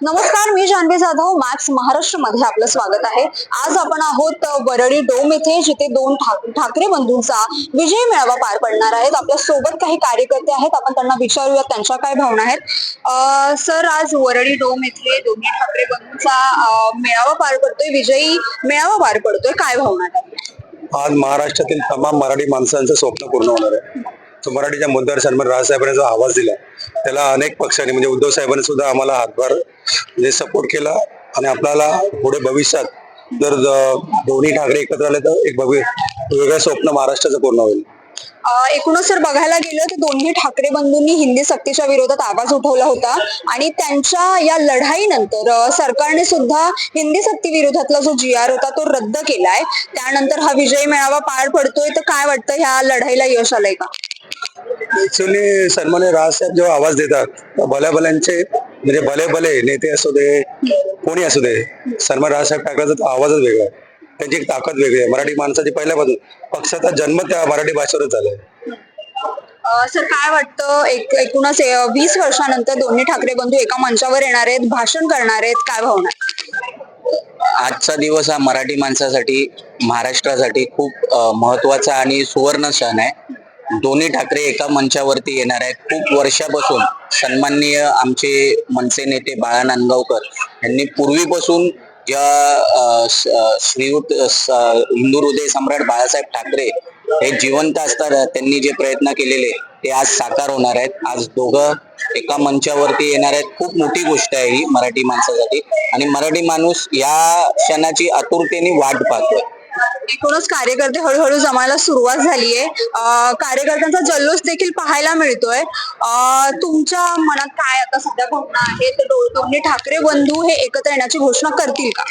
नमस्कार मी जान्हवी जाधव मॅक्स महाराष्ट्रमध्ये आपलं स्वागत आहे. आज आपण आहोत वरळी डोम येथे जिथे दोन ठाकरे बंधूंचा विजय मेळावा पार पडणार आहेत आपल्यासोबत काही कार्यकर्ते आहेत. आपण त्यांना विचारूया त्यांच्या काय भावना आहेत? सर आज वरळी डोम येथे दोन्ही ठाकरे बंधूंचा मेळावा पार पडतोय विजयी मेळावा पार पडतोय. काय भावना आहेत आज महाराष्ट्रातील तमाम मराठी माणसांचं स्वप्न पूर्ण होणार आहे. मराठीच्या मुद्द्यावर सन्मान राजसाहेबांचा जो आवाज दिला त्याला अनेक पक्षांनी म्हणजे उद्धव साहेबांनी सुद्धा आम्हाला हातभार म्हणजे सपोर्ट केला आणि आपल्याला पुढे भविष्यात जर दोन्ही ठाकरे एकत्र आले तर एक भवि वेगळं स्वप्न महाराष्ट्राचं पूर्ण होईल. एकूणच जर बघायला गेलं तर दोन्ही ठाकरे बंधूंनी हिंदी सक्तीच्या विरोधात आवाज उठवला होता आणि त्यांच्या या लढाईनंतर सरकारने सुद्धा हिंदी सक्ती विरोधातला जो जी आर होता तो रद्द केलाय. त्यानंतर हा विजय मेळावा पार पडतोय तर काय वाटतं ह्या लढाईला यश आलंय का? ऍक्च्युली सन्मान्य राजसाहेब जेव्हा आवाज देतात भल्या भल्यांचे म्हणजे भले भले नेते असू दे कोणी असू दे सन्मान राजसाहेब ठाकरेचा तो आवाजच वेगळा आहे. त्यांची एक ताकद वेगळी आहे. मराठी माणसाची पहिल्यापासून पक्षाचा जन्म त्या मराठी भाषेवरच झालाय. अ, सर काय वाटतं? एक एकूणच वीस वर्षानंतर दोन्ही ठाकरे बंधू एका मंचावर येणार आहेत भाषण करणार आहेत काय भावना? आजचा दिवस हा मराठी माणसासाठी महाराष्ट्रासाठी खूप महत्त्वाचा आणि सुवर्ण सण आहे. दोन्ही ठाकरे एका मंचावरती येणार आहेत. खूप वर्षापासून सन्माननीय आमचे मनसे नेते बाळा नांदगावकर यांनी पूर्वीपासून ज्या श्रीयुत हिंदू हृदय सम्राट बाळासाहेब ठाकरे हे जिवंत असताना त्यांनी जे प्रयत्न केलेले ते आज साकार होणार आहेत. आज दोघं एका मंचावरती येणार आहेत. खूप मोठी गोष्ट आहे ही मराठी माणसासाठी. आणि मराठी माणूस या क्षणाची आतुरतेने वाट पाहतोय. एकूणच कार्यकर्ते हळूहळू जमायला सुरुवात झालीये. अं, कार्यकर्त्यांचा जल्लोष देखील पाहायला मिळतोय. तुमच्या मनात काय आता सध्या भावना आहे तर दोन्ही ठाकरे बंधू हे एकत्र येण्याची घोषणा करतील का?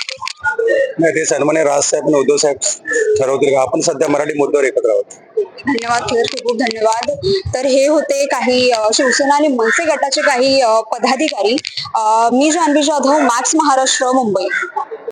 नाही ते सन्मान्य राजसाहेब उद्धव साहेब ठरवतील का? आपण सध्या मराठी मुद्द्यावर एकत्र आहोत. धन्यवाद खरंच खूप खूप धन्यवाद. तर हे होते काही शिवसेना आणि मनसे गटाचे काही पदाधिकारी. मी जान्हवी जाधव मॅक्स महाराष्ट्र मुंबई.